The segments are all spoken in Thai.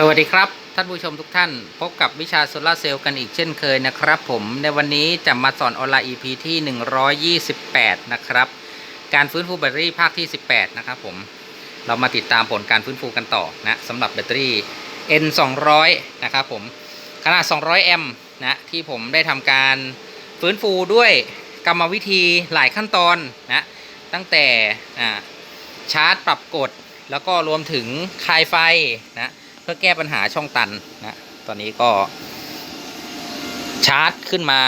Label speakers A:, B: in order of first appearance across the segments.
A: สวัสดีครับท่านผู้ชมทุกท่าน พบกับวิชาโซลาเซลล์กันอีกเช่นเคยนะครับผมในวันนี้จะมาสอนออนไลน์ EP ที่ 128 นะครับ การฟื้นฟูแบตเตอรี่ภาคที่ 18 นะครับผมเรามาติดตามผลการฟื้นฟูกันต่อนะสำหรับแบตเตอรี่ N 200นะครับผมขนาด 200 แอมป์นะที่ผมได้ทำการฟื้นฟูด้วยกรรมวิธีหลายขั้นตอนนะตั้งแต่ชาร์จปรับกด แล้วก็รวมถึงคลายไฟนะ พื่อแก้ปัญหาช่องตันนะ ตอนนี้ก็ ชาร์จขึ้นมา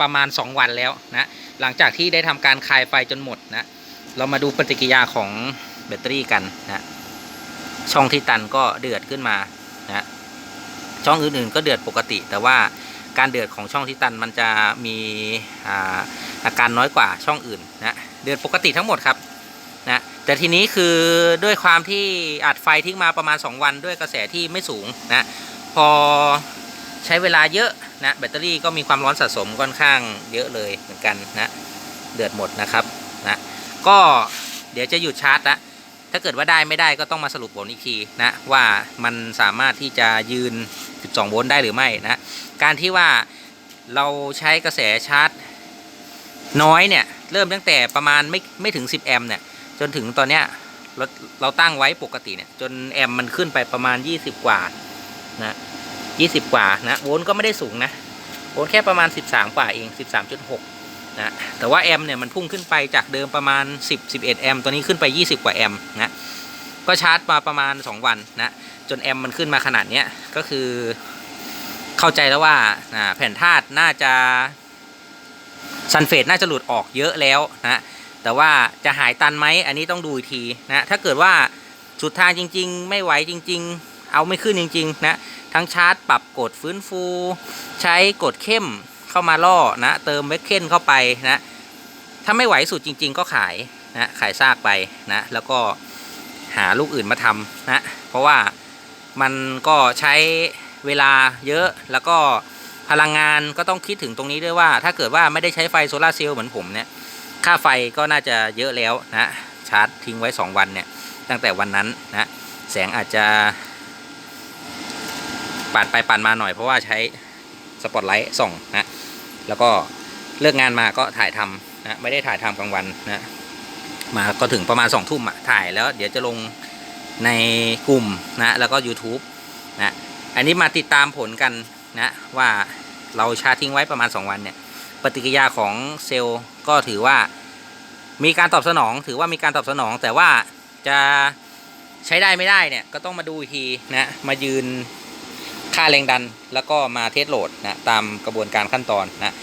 A: ประมาณ 2 วันแล้วนะ หลังจากที่ได้ทำการคลายไฟจนหมดนะ เรามาดูปฏิกิริยาของแบตเตอรี่กันนะ ช่องที่ตันก็เดือดขึ้นมานะ ช่องอื่นๆก็เดือดปกติ แต่ว่าการเดือดของช่องที่ตันมันจะมีอาอาการน้อยกว่าช่องอื่นนะ เดือดปกติทั้งหมดครับ แต่ทีนี้คือด้วยความที่อัดไฟทิ้งมาประมาณ 2 วันด้วยกระแสที่ไม่สูงนะพอใช้เวลาเยอะนะแบตเตอรี่ก็มีความร้อนสะสมค่อนข้างเยอะเลยเหมือนกันนะเดือดหมดนะครับนะก็เดี๋ยวจะหยุดชาร์จละถ้าเกิดว่าได้ไม่ได้ก็ต้องมาสรุปผลอีกทีนะว่ามันสามารถที่จะยืน 12 โวลต์ได้หรือไม่นะการที่ว่าเราใช้กระแสชาร์จน้อยเนี่ยเริ่มตั้งแต่ประมาณไม่ไม่ถึง 10 แอมป์เนี่ย จนถึงตอนเนี้ยเราเราตั้งไว้ปกติเนี่ย จนแอมมันขึ้นไปประมาณ 20 กว่านะ20 กว่านะโวลต์ก็ไม่ได้สูงนะโวลต์แค่ประมาณ 13 กว่าเอง 13.6นะแต่ว่าแอมเนี่ยมันพุ่งขึ้นไปจากเดิมประมาณ 10 11 แอมตอนนี้ขึ้นไป 20 กว่าแอมนะก็ชาร์จมาประมาณ 2 วันนะจนแอมมันขึ้นมาขนาดเนี้ยก็คือเข้าใจแล้วว่าอ่าแผ่นธาตุน่าจะซัลเฟตน่าจะหลุดออกเยอะแล้วนะ แต่ว่าจะหายตันไหมอันนี้ต้องดูอีกทีนะถ้าเกิดว่าสุดทางจริง ๆ ไม่ไหวจริง ๆ เอาไม่ขึ้นจริงๆนะทั้งชาร์จปรับกดฟื้นฟู ใช้กดเข้มเข้ามาล่อนะเติมเวกเคนเข้าไปนะถ้าไม่ไหวสุดจริง ๆ ก็ขายนะขายซากไปนะแล้วก็หาลูกอื่นมาทำนะเพราะว่ามันก็ใช้เวลาเยอะแล้วก็พลังงานก็ต้องคิดถึงตรงนี้ด้วยว่า ถ้าเกิดว่าไม่ได้ใช้ไฟโซลาเซลล์เหมือนผมเนี่ย ค่าไฟก็น่าจะเยอะแล้วนะชาร์จทิ้งไว้ 2 วันเนี่ยตั้งแต่วันนั้นนะแสงอาจจะปาดไปปาดมาหน่อยเพราะว่าใช้สปอตไลท์ส่องนะแล้วก็เลิกงานมาก็ถ่ายทำนะไม่ได้ถ่ายทำกลางวันนะมาก็ถึงประมาณ2องทุ่มอะถ่ายแล้วเดี๋ยวจะลงในกลุ่มนะแล้วก็ YouTube นะอันนี้มาติดตามผลกันนะว่าเราชาร์จทิ้งไว้ประมาณ 2 วันเนี่ย ปฏิกิริยาของเซลล์ก็ถือว่ามีการตอบสนอง ถือว่ามีการตอบสนอง แต่ว่าจะใช้ได้ไม่ได้เนี่ยก็ต้องมาดูอีกทีนะมายืนค่าแรงดันแล้วก็มาเทสโหลดนะตามกระบวนการขั้นตอนนะ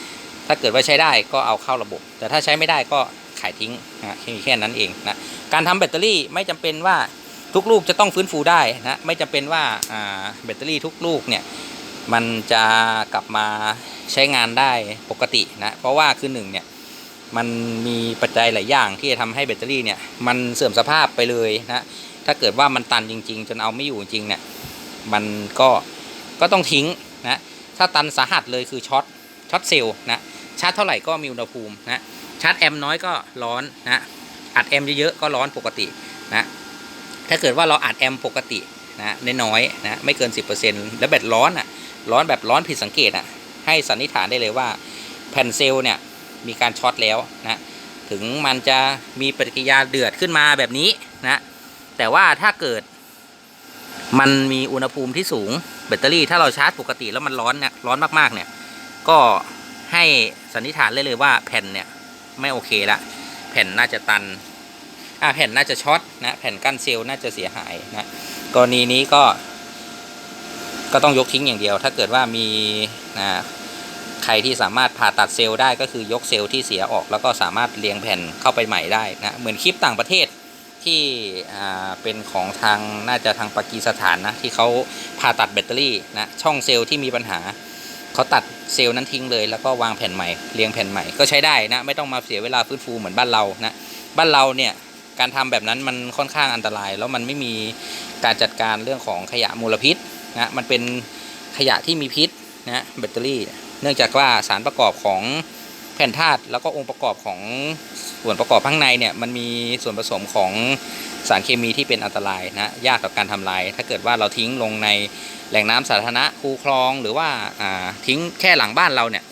A: ถ้าเกิดว่าใช้ได้ก็เอาเข้าระบบ แต่ถ้าใช้ไม่ได้ก็ขายทิ้งนะแค่นั้นเองนะการทำแบตเตอรี่ไม่จำเป็นว่าทุกลูกจะต้องฟื้นฟูได้นะไม่จำเป็นว่าแบตเตอรี่ทุกลูกเนี่ยมันจะกลับมา ใช้งานได้ปกตินะ เพราะว่าคือหนึ่งเนี่ยมันมีปัจจัยหลายอย่างที่จะทำให้แบตเตอรี่เนี่ยมันเสื่อมสภาพไปเลยนะถ้าเกิดว่ามันตันจริง ๆ จนเอาไม่อยู่จริงเนี่ยมันก็ก็ต้องทิ้งนะถ้าตันสาหัสเลยคือช็อตช็อตเซลล์นะชาร์จเท่าไหร่ก็มีอุณหภูมินะชาร์จแอมป์น้อยก็ร้อนนะอัดแอมป์เยอะๆก็ร้อนปกตินะถ้าเกิดว่าเราอัดแอมป์ปกตินะน้อยๆนะไม่เกิน 10%แล้วแบตร้อนอะร้อนแบบร้อนผิดสังเกตอะ ให้สันนิษฐานได้เลยว่าแผ่นเซลล์เนี่ยมีการช็อตแล้วนะถึงมันจะมีปฏิกิริยาเดือดขึ้นมาแบบนี้นะแต่ว่าถ้าเกิดมันมีอุณหภูมิที่สูงแบตเตอรี่ถ้าเราชาร์จปกติแล้วมันร้อนเนี่ยร้อนมากๆเนี่ยก็ให้สันนิษฐานเลยเลยว่าแผ่นเนี่ยไม่โอเคละแผ่นน่าจะตันอ่าแผ่นน่าจะช็อตนะแผ่นกั้นเซลล์น่าจะเสียหายนะกรณีนี้ก็ ก็ต้องยกทิ้งอย่างเดียว ถ้าเกิดว่ามีนะ ใครที่สามารถผ่าตัดเซลล์ได้ก็คือยกเซลล์ที่เสียออก แล้วก็สามารถเรียงแผ่นเข้าไปใหม่ได้นะเหมือนคลิปต่างประเทศที่เป็นของทางน่าจะทางปากีสถานนะที่เขาผ่าตัดแบตเตอรี่นะช่องเซลล์ที่มีปัญหาเขาตัดเซลล์นั้นทิ้งเลย แล้วก็วางแผ่นใหม่เรียงแผ่นใหม่ก็ใช้ได้นะไม่ต้องมาเสียเวลาฟื้นฟูเหมือนบ้านเรานะบ้านเราเนี่ยการทำแบบนั้นมันค่อนข้างอันตราย แล้วมันไม่มีการจัดการเรื่องของขยะมลพิษนะมันเป็นขยะที่มีพิษนะแบตเตอรี่ เนื่องจากว่าสารประกอบของแผ่นธาตุแล้วก็องค์ประกอบของส่วนประกอบข้างในเนี่ยมันมีส่วนผสมของสารเคมีที่เป็นอันตรายนะยากต่อการทำลาย ถ้าเกิดว่าเราทิ้งลงในแหล่งน้ำสาธารณะคูคลองหรือว่าอ่าทิ้งแค่หลังบ้านเราเนี่ย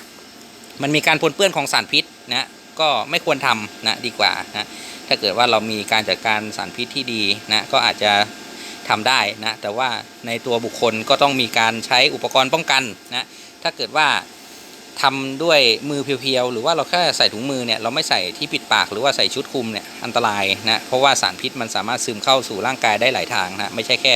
A: มันมีการปนเปื้อนของสารพิษนะก็ไม่ควรทำนะดีกว่านะถ้าเกิดว่าเรามีการจัดการสารพิษที่ดีนะก็อาจจะทำได้นะแต่ว่าในตัวบุคคลก็ต้องมีการใช้อุปกรณ์ป้องกันนะถ้าเกิดว่า ทำด้วยมือเพียวๆ หรือว่าเราแค่ใส่ถุงมือเนี่ยเราไม่ใส่ที่ปิดปากหรือว่าใส่ชุดคลุมเนี่ยอันตรายนะเพราะว่าสารพิษมันสามารถซึมเข้าสู่ร่างกายได้หลายทางนะไม่ใช่แค่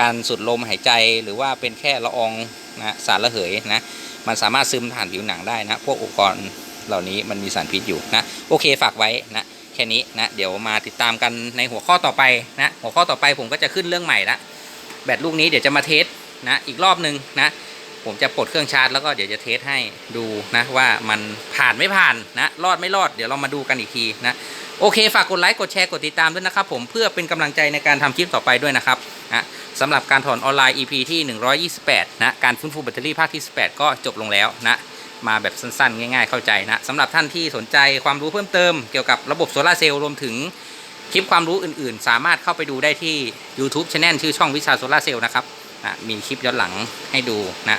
A: การสูดลมหายใจหรือว่าเป็นแค่ละอองนะสารระเหยนะมันสามารถซึมผ่านผิวหนังได้นะพวกอุปกรณ์เหล่านี้มันมีสารพิษอยู่นะโอเคฝากไว้นะแค่นี้นะเดี๋ยวมาติดตามกันในหัวข้อต่อไปนะหัวข้อต่อไปผมก็จะขึ้นเรื่องใหม่ละแบตลูกนี้เดี๋ยวจะมาเทสนะอีกรอบหนึ่งนะ ผมจะปลดเครื่องชาร์จแล้วก็เดี๋ยวจะเทสให้ดูนะว่ามันผ่านไม่ผ่านนะรอดไม่รอดเดี๋ยวเรามาดูกันอีกทีนะโอเคฝากกดไลค์กดแชร์กดติดตามด้วยนะครับผมเพื่อเป็นกำลังใจในการทำคลิปต่อไปด้วยนะครับนะสำหรับการถอนออนไลน์ EP ที่ 128 นะการฟื้นฟูแบตเตอรี่ภาคที่ 18 ก็จบลงแล้วนะมาแบบสั้นๆ ง่ายๆ เข้าใจนะสำหรับท่านที่สนใจความรู้เพิ่มเติมเกี่ยวกับระบบโซลาเซลล์รวมถึงคลิปความรู้อื่นๆ สามารถเข้าไปดูได้ที่ YouTube Channel ชื่อช่องวิชาโซลาเซลล์นะครับ นะมีคลิปย้อนหลังให้ดูนะ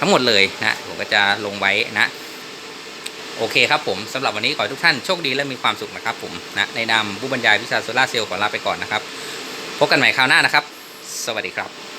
A: ทั้งหมดเลยนะผมก็จะลงไว้นะ โอเคครับผมสำหรับวันนี้ขอให้ทุกท่านโชคดีและมีความสุขนะครับผมนะในนามผู้บรรยายวิชาโซลาเซลล์ขอลาไปก่อนนะครับ พบกันใหม่คราวหน้านะครับ สวัสดีครับ